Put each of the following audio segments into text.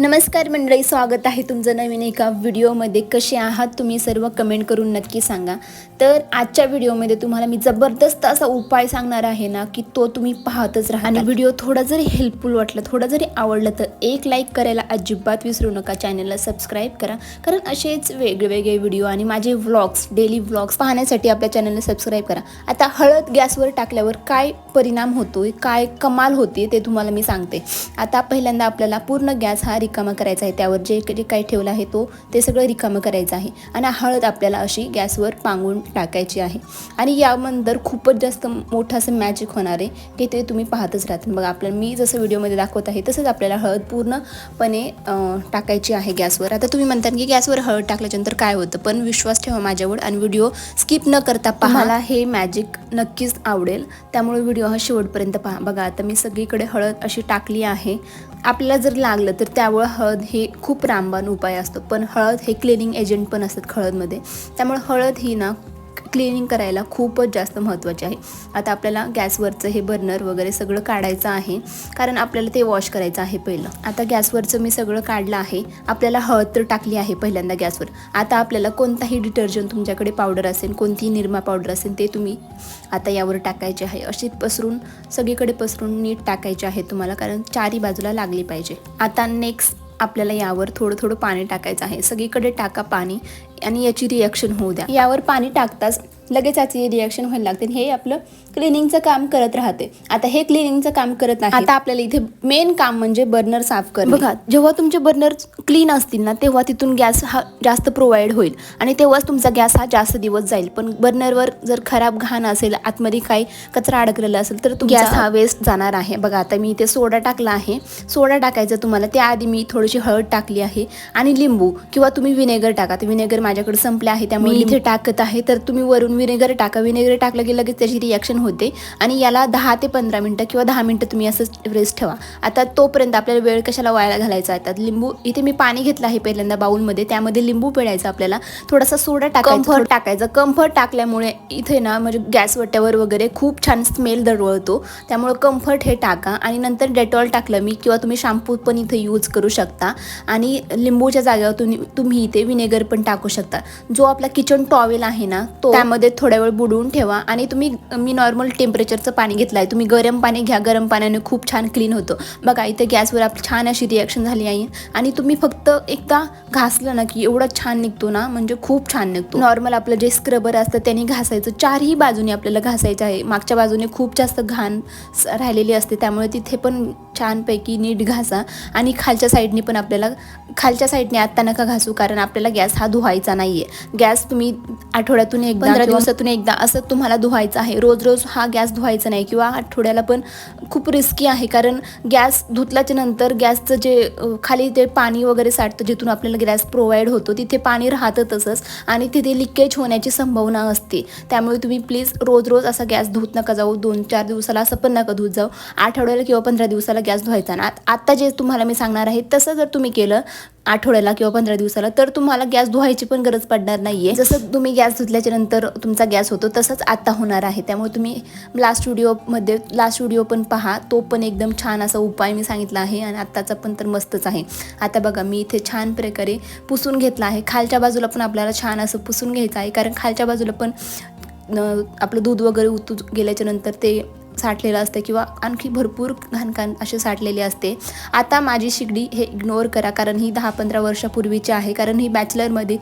नमस्कार मंडळी स्वागत आहे तुमचं नवीन एका व्हिडिओमध्ये. कसे आहात तुम्ही सर्व? कमेंट करून नक्की सांगा. तर आजच्या व्हिडिओमध्ये तुम्हाला मी जबरदस्त असा उपाय सांगणार आहे ना की तो तुम्ही पाहतच राहा. आणि व्हिडिओ थोडा जरी हेल्पफुल वाटला थोडा जरी आवडलं तर एक लाईक करायला अजिबात विसरू नका. चॅनलला सबस्क्राईब करा. कारण असेच वेगवेगळे व्हिडिओ आणि माझे व्लॉग्स डेली व्लॉग्स पाहण्यासाठी आपल्या चॅनलला सबस्क्राईब करा. आता हळद गॅसवर टाकल्यावर काय परिणाम होतोय काय कमाल होते ते तुम्हाला मी सांगते. आता पहिल्यांदा आपल्याला पूर्ण गॅस हा रिकामा करायचा आहे. त्यावर जे जे काही ठेवलं आहे तो ते सगळं रिकामं करायचं आहे. आणि हळद आपल्याला अशी गॅसवर पांगून टाकायची आहे. आणि यानंतर खूपच जास्त मोठं असं मॅजिक होणार आहे की ते तुम्ही पाहतच राहता. बघा आपल्याला मी जसं व्हिडिओमध्ये दाखवत आहे तसंच आपल्याला हळद पूर्णपणे टाकायची आहे गॅसवर. आता तुम्ही म्हणता की गॅसवर हळद टाकल्याच्यानंतर काय होतं? पण विश्वास ठेवा माझ्यावर आणि व्हिडिओ स्किप न करता पाहायला हे मॅजिक नक्कीच आवडेल. त्यामुळे व्हिडिओ हा शेवटपर्यंत पहा. बघा आता मी सगळीकडे हळद अशी टाकली आहे. आपल्याला जर लागलं तर त्यामुळं हळद हे खूप रामबाण उपाय असतो. पण हळद हे क्लिनिंग एजंट पण असतात हळदमध्ये त्यामुळे हळद ही ना क्लिनिंग करायला खूपच जास्त महत्त्वाचे आहे. आता आपल्याला गॅसवरचं हे बर्नर वगैरे सगळं काढायचं आहे. कारण आपल्याला ते वॉश करायचं आहे पहिलं. आता गॅसवरचं मी सगळं काढलं आहे. आपल्याला हळद तर टाकली आहे पहिल्यांदा गॅसवर. आता आपल्याला कोणताही डिटर्जंट तुमच्याकडे पावडर असेल कोणतीही निरमा पावडर असेल ते तुम्ही आता यावर टाकायचे आहे. अशी पसरून सगळीकडे पसरून नीट टाकायचे आहे तुम्हाला कारण चारी बाजूला लागली पाहिजे. आता नेक्स्ट आपल्याला यावर थोडं थोडं पाणी टाकायचं आहे. सगळीकडे टाका पाणी. आणि याची रिॲक्शन होऊ द्या. यावर पाणी टाकताच लगेच याची रिॲक्शन व्हायला लागते हे आपलं क्लिनिंगचं काम करत राहते. आता हे क्लिनिंगचं काम करत नाही. आता आपल्याला इथे मेन काम म्हणजे बर्नर साफ कर बघा जेव्हा तुमचे बर्नर क्लीन असतील ना तेव्हा तिथून गॅस हा जास्त प्रोव्हाइड होईल. आणि तेव्हाच तुमचा गॅस हा जास्त दिवस जाईल. पण बर्नरवर जर खराब घाण असेल आतमध्ये काही कचरा अडकलेला असेल तर गॅस हा वेस्ट जाणार आहे. बघा आता मी इथे सोडा टाकला आहे. सोडा टाकायचा तुम्हाला. त्याआधी मी थोडीशी हळद टाकली आहे. आणि लिंबू किंवा तुम्ही विनेगर टाका. तर विनेगर माझ्याकडे संपले आहे त्यामुळे मी इथे टाकत आहे. तर तुम्ही वरून विनेगर टाका विनेगर टाकलं की लगेच त्याची रिॲक्शन होते. आणि याला दहा ते पंधरा मिनटं किंवा दहा मिनटं तुम्ही असं रेस्ट ठेवा. आता तोपर्यंत आपल्याला वेळ कशाला वाया घालायचा? आहे लिंबू इथे मी पाणी घेतलं आहे पहिल्यांदा बाउलमध्ये. त्यामध्ये लिंबू पिळायचं आपल्याला. थोडासा सोडा टाकायचा. कम्फर्ट टाकायचा. कम्फर्ट टाकल्यामुळे इथे ना म्हणजे गॅस वट्यावर वगैरे खूप छान स्मेल दरवळतो. त्यामुळे कम्फर्ट हे टाका. आणि नंतर डेटॉल टाकलं मी किंवा तुम्ही शॅम्पू पण इथे यूज करू शकता. आणि लिंबूच्या जागेवर तुम्ही तुम्ही इथे विनेगर पण टाकू शकता. जो आपला किचन टॉवेल आहे ना तो त्यामध्ये थोड्या वेळ बुडवून ठेवा. आणि तुम्ही मी नॉर्मल टेम्परेचरचं पाणी घेतलं आहे तुम्ही गरम पाणी घ्या. गरम पाण्याने खूप छान क्लीन होतं. बघा इथे गॅसवर आपली छान अशी रिॲक्शन झाली आहे. आणि तुम्ही फक्त एकदा घासलं ना की एवढा छान निघतो ना म्हणजे खूप छान निघतो. नॉर्मल आपलं जे स्क्रबर असतं त्यांनी घासायचं. चारही बाजूने आपल्याला घासायचं आहे. मागच्या बाजूने खूप जास्त घाण राहिलेली असते. त्यामुळे तिथे पण छानपैकी नीट घासा. आणि खालच्या साईडने पण आपल्याला खालच्या साईडने आत्ता नका घासू कारण आपल्याला गॅस हा धुवायचा नाही आहे गॅस तुम्ही आठवड्यातून एकदा पंधरा दिवसातून एकदा असं तुम्हाला धुवायचं आहे. रोज रोज हा गॅस धुवायचा नाही किंवा आठवड्याला पण खूप रिस्की आहे. कारण गॅस धुतल्याच्या नंतर गॅसचं जे खाली ते पाणी वगैरे साठतं जिथून आपल्याला गॅस प्रोव्हाइड होतो तिथे पाणी राहतं तसंच आणि तिथे लिकेज होण्याची संभावना असते. त्यामुळे तुम्ही प्लीज रोज रोज असा गॅस धुत नका जाऊ. दोन चार दिवसाला असं पण नका धुत जाऊ. आठवड्याला किंवा पंधरा दिवसाला गॅस धुवायचा ना आत- आत्ता जे तुम्हाला मी सांगणार आहे तसं जर तुम्ही केलं आठवड्याला किंवा पंधरा दिवसाला तर तुम्हाला गॅस धुवायची पण गरज पडणार नाहीये. जसं तुम्ही गॅस धुतल्याच्या नंतर तुमचा गॅस होतो तसंच आत्ता होणार आहे. त्यामुळे तुम्ही लास्ट व्हिडिओमध्ये लास्ट व्हिडिओ पण पहा. तो पण एकदम छान असा उपाय मी सांगितला आहे आणि आत्ताचा पण तर मस्तच आहे. आता बघा मी इथे छान प्रकारे पुसून घेतला आहे. खालच्या बाजूला पण आपल्याला छान असं पुसून घ्यायचं आहे. कारण खालच्या बाजूला पण आपलं दूध वगैरे उतू गेल्याच्यानंतर ते साठलेलं असतं किंवा आणखी भरपूर घाणकान असे साठलेले असते. आता माझी शिगडी हे इग्नोर करा कारण ही दहा पंधरा वर्षापूर्वीची आहे कारण ही बॅचलरमध्ये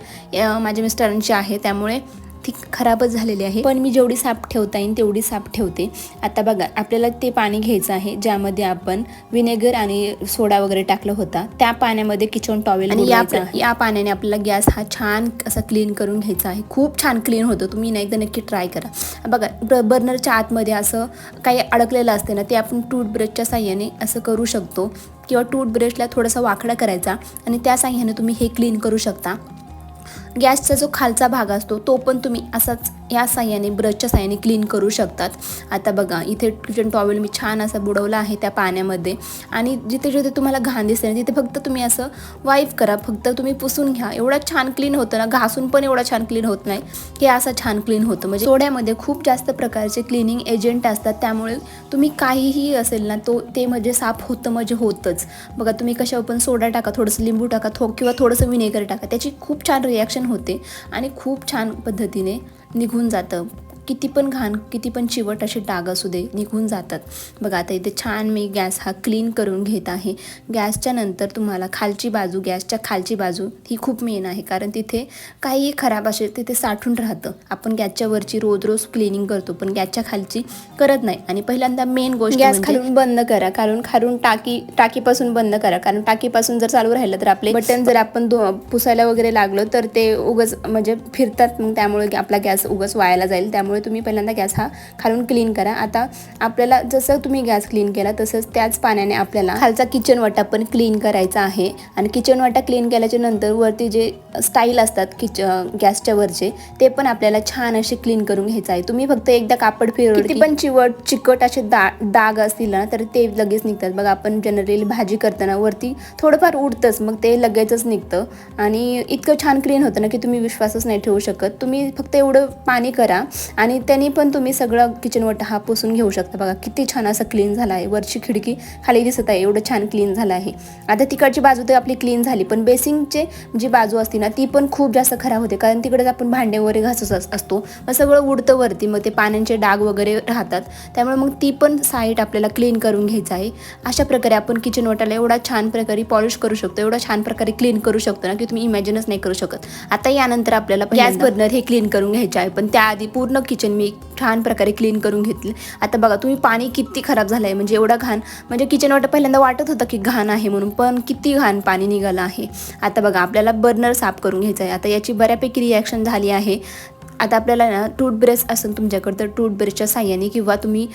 माझ्या मिस्टरांची आहे त्यामुळे ती खराबच झालेली आहे. पण मी जेवढी साफ ठेवता येईल तेवढी साफ ठेवते. आता बघा आपल्याला ते पाणी घ्यायचं आहे ज्यामध्ये आपण विनेगर आणि सोडा वगैरे टाकलं होता. त्या पाण्यामध्ये किचन टॉवेल आणि या या पाण्याने आपल्याला गॅस हा छान असा क्लीन करून घ्यायचा आहे. खूप छान क्लीन होतं. तुम्ही ना एकदा नक्की ट्राय करा. बघा बर्नरच्या आतमध्ये असं काही अडकलेलं असते ना ते आपण टूथब्रशच्या साह्याने असं करू शकतो. किंवा टूथब्रशला थोडासा वाकडा करायचा आणि त्या साह्याने तुम्ही हे क्लीन करू शकता. गॅसचा जो खालचा भाग असतो तो पण तुम्ही असाच या साह्याने ब्रशच्या साह्याने क्लीन करू शकतात. आता बघा इथे किचन टॉवेल मी छान असा बुडवला आहे त्या पाण्यामध्ये. आणि जिथे जिथे तुम्हाला घाण दिसते तिथे फक्त तुम्ही असं वाईफ करा. फक्त तुम्ही पुसून घ्या. एवढा छान क्लीन होतं ना घासून पण एवढा छान क्लीन होत नाही. हे असं छान क्लीन होतं. म्हणजे सोड्यामध्ये खूप जास्त प्रकारचे क्लिनिंग एजंट असतात. त्यामुळे तुम्ही काहीही असेल ना तो ते म्हणजे साफ होतं म्हणजे होतंच. बघा तुम्ही कशावर पण सोडा टाका थोडंसं लिंबू टाका थो किंवा थोडंसं विनेगर टाका. त्याची खूप छान रिॲक्शन होते. आणि खूप छान पद्धतीने निघून जातं. किती पण घाण किती पण चिवट असे डाग असू दे निघून जातात. बघा आता इथे छान मी गॅस हा क्लीन करून घेत आहे. गॅसच्या नंतर तुम्हाला खालची बाजू गॅसच्या खालची बाजू ही खूप मेन आहे. कारण तिथे काहीही खराब असेल तिथे साठून राहतं. आपण गॅसच्या वरची रोज रोज क्लिनिंग करतो पण गॅसच्या खालची करत नाही. आणि पहिल्यांदा मेन गोष्ट गॅस खालून बंद करा. कारण खालून टाकी टाकीपासून बंद करा. कारण टाकीपासून जर चालू राहिलं तर आपले बटन जर आपण धु- पुसायला वगैरे लागलो तर ते उगच म्हणजे फिरतात. मग त्यामुळे आपला गॅस उगच वायाला जाईल. त्यामुळे तुम्ही पहिल्यांदा गॅस हा खालून क्लीन करा. आता आपल्याला जसं तुम्ही गॅस क्लीन केला तसंच त्याच पाण्याने आपल्याला खालचा किचन वाटा पण क्लीन करायचा आहे. आणि किचन वाटा क्लीन केल्याच्यानंतर वरती जे स्टाईल असतात किच गॅसच्या वरचे ते पण आपल्याला छान असे क्लीन करून घ्यायचं आहे. तुम्ही फक्त एकदा कापड फिरवलं पण चिवट चिकट असे दा डाग असतील ना तर ते लगेच निघतात. बघा आपण जनरली भाजी करताना वरती थोडंफार उडतंच मग ते लगेचच निघतं. आणि इतकं छान क्लीन होतं ना की तुम्ही विश्वासच नाही ठेवू शकत. तुम्ही फक्त एवढं पाणी करा आणि त्यांनी पण तुम्ही सगळं किचन वटा हा पुसून घेऊ शकता. बघा किती छान असं क्लीन झाला आहे वरची खिडकी खाली दिसत आहे एवढं छान क्लीन झालं आहे आता तिकडची बाजू तर आपली क्लीन झाली पण बेसिंगचे जी बाजू असते ना ती पण खूप जास्त खराब होते. कारण तिकडेच आपण भांडे वगैरे घासत अस- असतो. मग सगळं उडतं वरती मग ते पाण्याचे डाग वगैरे राहतात. त्यामुळे मग ती पण साईड आपल्याला क्लीन करून घ्यायचं आहे. अशा प्रकारे आपण किचन वटाला एवढा छान प्रकारे पॉलिश करू शकतो. एवढा छान प्रकारे क्लीन करू शकतो ना की तुम्ही इमॅजिनच नाही करू शकत. आता यानंतर आपल्याला गॅस बर्नर हे क्लीन करून घ्यायचे आहे. पण त्याआधी पूर्ण किचन किचन मी छान प्रकारे क्लीन करून घेतलं. आता बघा तुम्ही पाणी किती खराब झालं आहे म्हणजे एवढा घाण म्हणजे किचन वाटत पहिल्यांदा वाटत होतं की घाण आहे म्हणून पण किती घाण पाणी निघालं आहे. आता बघा आपल्याला बर्नर साफ करून घ्यायचं आहे. आता याची बऱ्यापैकी रिॲक्शन झाली आहे. आता आपल्याला ना टूथब्रश असेल तुमच्याकडं तर टूथब्रशच्या साह्याने किंवा तुम्ही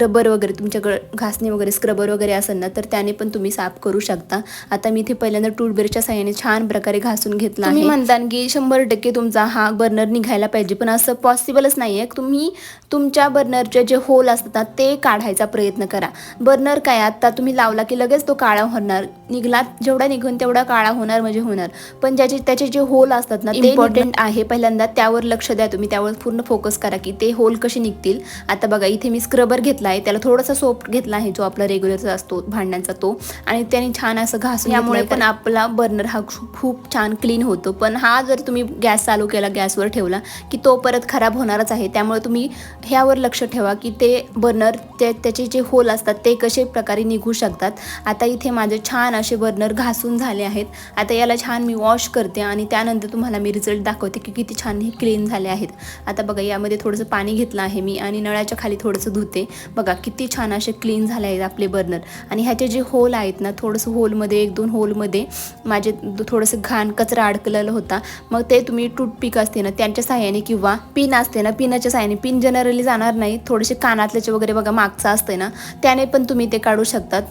रबर वगैरे तुमच्याकडं घासणी वगैरे स्क्रबर वगैरे असेल ना तर त्याने पण तुम्ही साफ करू शकता. आता मी इथे पहिल्यांदा टूथब्रशच्या साह्याने छान प्रकारे घासून घेतला आहे. म्हणता की शंभर टक्के तुमचा हा बर्नर निघायला पाहिजे पण असं पॉसिबलच नाही आहे तुम्ही तुमच्या बर्नरचे जे होल असतात ना, ते काढायचा प्रयत्न करा. बर्नर काय आता तुम्ही लावला की लगेच तो काळा होणार. निघला जेवढा निघून तेवढा काळा होणार म्हणजे होणार. पण ज्याचे त्याचे जे होल असतात ना ते इम्पॉर्टंट आहे पहिल्यांदा त्यावर लक्ष द्या तुम्ही त्यावर पूर्ण फोकस करा की ते होल कसे निघतील. आता बघा इथे मी स्क्रबर घेतला आहे त्याला थोडासा सोप घेतला आहे जो आपला रेग्युलरचा असतो भांड्यांचा तो. आणि त्याने छान असं घासून यामुळे पण आपला बर्नर हा खूप- छान क्लीन होतो. पण हा जर तुम्ही गॅस चालू केला गॅसवर ठेवला की तो परत खराब होणारच आहे. त्यामुळे तुम्ही ह्यावर लक्ष ठेवा की ते बर्नर ते त्याचे जे होल असतात ते कसे प्रकारे निघू शकतात. आता इथे माझे छान असे बर्नर घासून झाले आहेत. आता याला छान मी वॉश करते आणि त्यानंतर तुम्हाला मी रिझल्ट दाखवते की किती छान हे क्लीन झाले आहेत. आता बघा यामध्ये थोडंसं पाणी घेतलं आहे मी आणि नळाच्या खाली थोडंसं धुते. बघा किती छान असे क्लीन झाले आहेत आपले बर्नर. आणि ह्याचे जे होल आहेत ना थोडंसं होलमध्ये एक दोन होलमध्ये माझे थोडंसं घाण कचरा अडकलेला होता. मग ते तुम्ही टूथपिक असते ना त्यांच्या साह्याने किंवा पिन असते ना पिनाच्या साह्याने पिन जनरली जाणार नाही. थोडेसे कानातल्याचे वगैरे बघा मागचं असते ना त्याने पण तुम्ही ते काढू शकतात.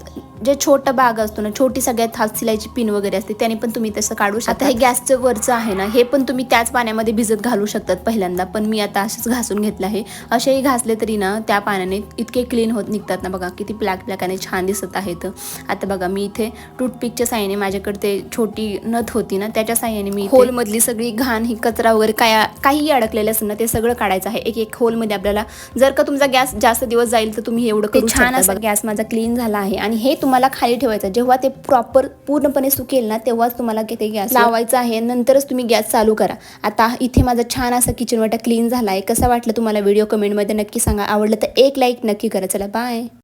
जे छोटा बाग असतो ना छोटी सगळ्यात हात सिलायची पिन वगैरे असते त्याने पण तुम्ही तसं काढू शकता. हे गॅसचं वरचं आहे ना हे पण तुम्ही त्याच पाण्यामध्ये भिजत घालू शकतात पहिल्यांदा पण मी आता असंच घासून घेतलं आहे. असेही घासले तरी ना त्या पाण्याने इतके क्लीन होत निघतात ना बघा किती ब्लॅक ब्लॅक आणि छान दिसत आहेत. आता बघा मी इथे टूथपिकच्या साह्याने माझ्याकडे ते छोटी नथ होती ना त्याच्या साह्याने मी होलमधली सगळी घाण ही कचरा वगैरे काय काहीही अडकलेलं असेल ना ते सगळं काढायचं आहे. एक एक होलमध्ये आपल्याला जर का तुमचा गॅस जास्त दिवस जाईल तर तुम्ही एवढं करू छान असं गॅस माझा क्लीन झाला आहे. आणि हे तुम्हाला खाली ठेवायचं जेव्हा ते प्रॉपर पूर्णपणे सुकेल ना तेव्हाच तुम्हाला ते गॅस लावायचं आहे नंतरच तुम्ही गॅस चालू करा. आता इथे माझा छान असं किचन वाटा क्लीन झाला आहे कसा वाटलं तुम्हाला व्हिडिओ कमेंटमध्ये नक्की सांगा. आवडलं तर एक लाईक नक्की करा. चला बाय